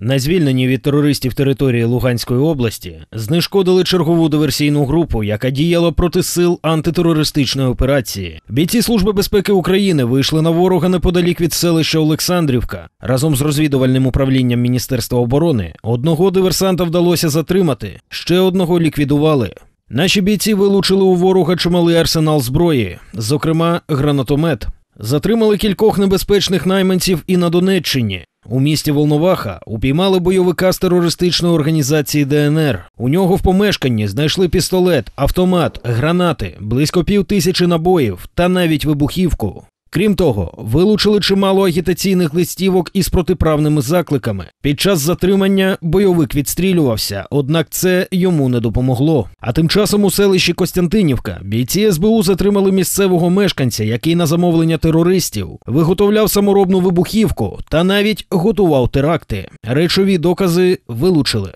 На звільненні від терористів території Луганської області знешкодили чергову диверсійну групу, яка діяла проти сил антитерористичної операції. Бійці Служби безпеки України вийшли на ворога неподалік від селища Олександрівка. Разом з розвідувальним управлінням Міністерства оборони одного диверсанта вдалося затримати, ще одного ліквідували. Наші бійці вилучили у ворога чималий арсенал зброї, зокрема гранатомет. Затримали кількох небезпечних найманців і на Донеччині. У місті Волноваха упіймали бойовика з терористичної організації ДНР. У нього в помешканні знайшли пістолет, автомат, гранати, близько пів тисячі набоїв та навіть вибухівку. Крім того, вилучили чимало агітаційних листівок із протиправними закликами. Під час затримання бойовик відстрілювався, однак це йому не допомогло. А тим часом у селищі Костянтинівка бійці СБУ затримали місцевого мешканця, який на замовлення терористів виготовляв саморобну вибухівку та навіть готував теракти. Речові докази вилучили.